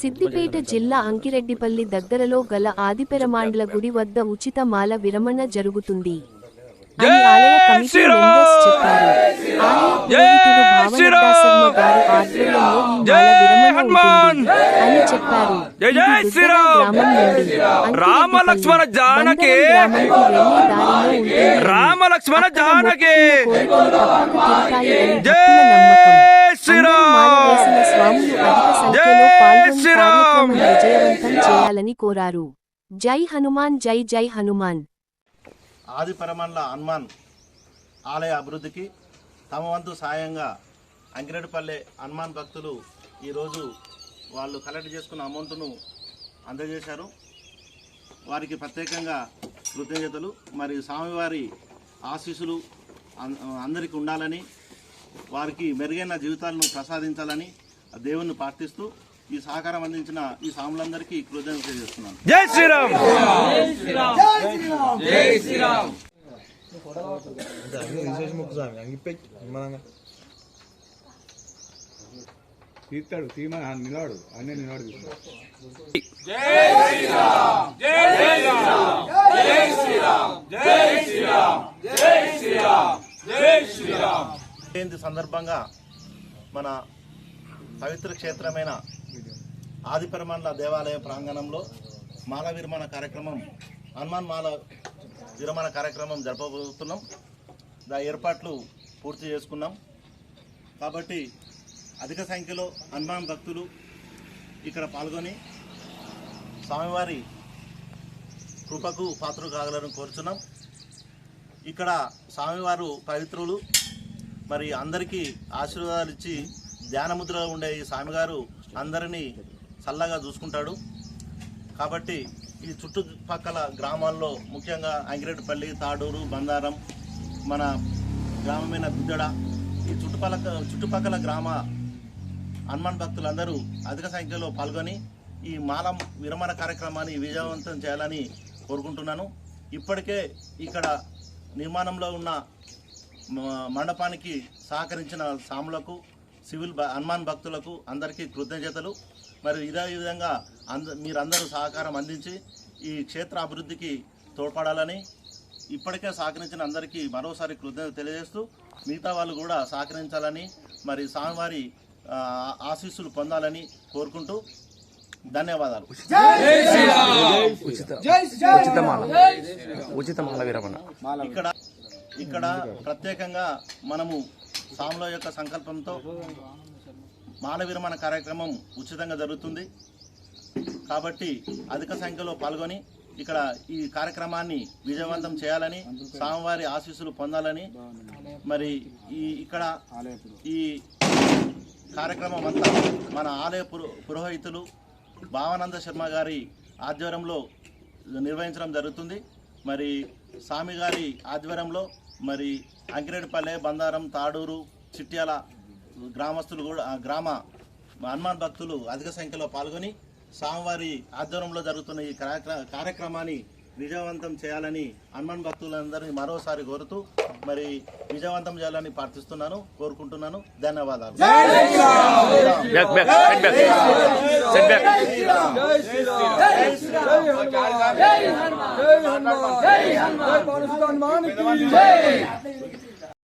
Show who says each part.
Speaker 1: సిద్దిపేట జిల్లా అంకిరెడ్డిపల్లి దగ్గరలో గల ఆదిపెరమాండ్ల గుడి వద్ద ఉచిత మాల విరమణ జరుగుతుంది అని ఆలయ కమిటీ మెంబర్స్ చెప్పారు ఆలయ పురోహితుడు భావనద్దా శర్మ గారు ఆధ్వర్యంలో ఈ మాల విరమణ ఉంటుంది అని చెప్పారు
Speaker 2: జై జై
Speaker 1: ఇది
Speaker 2: శ్రీరామ్.
Speaker 1: దుద్దల గ్రామం నుండి
Speaker 2: రామ లక్ష్మణ జానకి.
Speaker 1: బందరం గ్రామానికి వెళ్ళే దారిలో ఉంటుంది
Speaker 2: రామ లక్ష్మణ
Speaker 1: అక్కడ
Speaker 2: జానకి.
Speaker 1: మొక్కుకున్న కోరికలు తప్పక తీరుతాయని
Speaker 2: జై
Speaker 1: భక్తుల నమ్మకం. అందరూ మాల వేసిన స్వాములు అధిక సంఖ్యలో
Speaker 2: జై
Speaker 1: పాల్గొని
Speaker 2: శ్రీరామ్.
Speaker 1: కార్యక్రమం విజయవంతం చేయాలని కోరారు. జై హనుమాన్ జై జై హనుమాన్.
Speaker 3: ఆది పరమన్ల హనుమాన్ ఆలయ అభివృద్ధికి తమ వంతు సాయంగా అంకిరెడ్డిపల్లె హనుమాన్ భక్తులు ఈరోజు వాళ్ళు కలెక్ట్ చేసుకున్న అమౌంట్ను అందజేశారు. వారికి ప్రత్యేకంగా కృతజ్ఞతలు. మరి స్వామివారి ఆశీస్సులు అందరికీ ఉండాలని వారికి మెరుగైన జీవితాలను ప్రసాదించాలని దేవుణ్ణి ప్రార్థిస్తూ ఈ సహకారం అందించిన ఈ స్వాములందరికీ కృతజ్ఞతలు తెలియజేస్తున్నాను.
Speaker 2: జై శ్రీరామ్!
Speaker 4: తీస్తాడు తీయమని నిలవాడు అన్నీ నిలవాడు
Speaker 3: జయంతి సందర్భంగా మన పవిత్ర క్షేత్రమైన ఆదిపరమన్ల దేవాలయ ప్రాంగణంలో మాల విరమణ కార్యక్రమం హనుమాన్ మాల విరమణ కార్యక్రమం జరపబోతున్నాం. దా ఏర్పాట్లు పూర్తి చేసుకున్నాం. కాబట్టి అధిక సంఖ్యలో హనుమాన్ భక్తులు ఇక్కడ పాల్గొని స్వామివారి కృపకు పాత్రలు కాగలని కోరుచున్నాం. ఇక్కడ స్వామివారు పవిత్రులు. మరి అందరికీ ఆశీర్వాదాలు ఇచ్చి ధ్యానముద్రలో ఉండే ఈ స్వామిగారు అందరినీ చల్లగా చూసుకుంటాడు. కాబట్టి ఈ చుట్టుపక్కల గ్రామాల్లో ముఖ్యంగా అంగిరెడ్డిపల్లి తాడూరు బందారం మన గ్రామమైన దుద్దడ ఈ చుట్టుపక్కల చుట్టుపక్కల గ్రామ హనుమాన్ భక్తులందరూ అధిక సంఖ్యలో పాల్గొని ఈ మాల విరమణ కార్యక్రమాన్ని విజయవంతం చేయాలని కోరుకుంటున్నాను. ఇప్పటికే ఇక్కడ నిర్మాణంలో ఉన్న మ- మండపానికి సహకరించిన సాములకు సివిల్ భ- హనుమాన్ భక్తులకు అందరికీ కృతజ్ఞతలు. మరి ఇదే విధంగా అంద మీరందరూ సహకారం అందించి ఈ క్షేత్ర అభివృద్ధికి తోడ్పడాలని ఇప్పటికే సహకరించిన అందరికీ మరోసారి కృతజ్ఞత తెలియజేస్తూ మిగతా వాళ్ళు కూడా సహకరించాలని మరి స్వామివారి ఆ, ఆశీస్సులు పొందాలని కోరుకుంటూ ధన్యవాదాలు.
Speaker 5: ఉచితమాల ఉచితమాల విరమణ.
Speaker 3: ఇక్కడ ఇక్కడ ప్రత్యేకంగా మనము సాముల యొక్క సంకల్పంతో మాల విరమణ కార్యక్రమం ఉచితంగా జరుగుతుంది. కాబట్టి అధిక సంఖ్యలో పాల్గొని ఇక్కడ ఈ కార్యక్రమాన్ని విజయవంతం చేయాలని స్వామివారి ఆశీస్సులు పొందాలని మరి ఈ ఇక్కడ ఈ కార్యక్రమం అంతా మన ఆలయ పురోహితులు భావానంద శర్మ గారి ఆధ్వర్యంలో నిర్వహించడం జరుగుతుంది. మరి స్వామి గారి ఆధ్వర్యంలో మరి అంకిరెడ్డిపల్లె బందారం తాడూరు చిట్యాల గ్రామస్తులు కూడా గ్రామ హనుమాన్ భక్తులు అధిక సంఖ్యలో పాల్గొని స్వామివారి ఆధ్వర్యంలో జరుగుతున్న ఈ కార్యక్రమాన్ని విజయవంతం చేయాలని హనుమాన్ భక్తులందరినీ మరోసారి కోరుతూ మరి విజయవంతం చేయాలని ప్రార్థిస్తున్నాను కోరుకుంటున్నాను ధన్యవాదాలు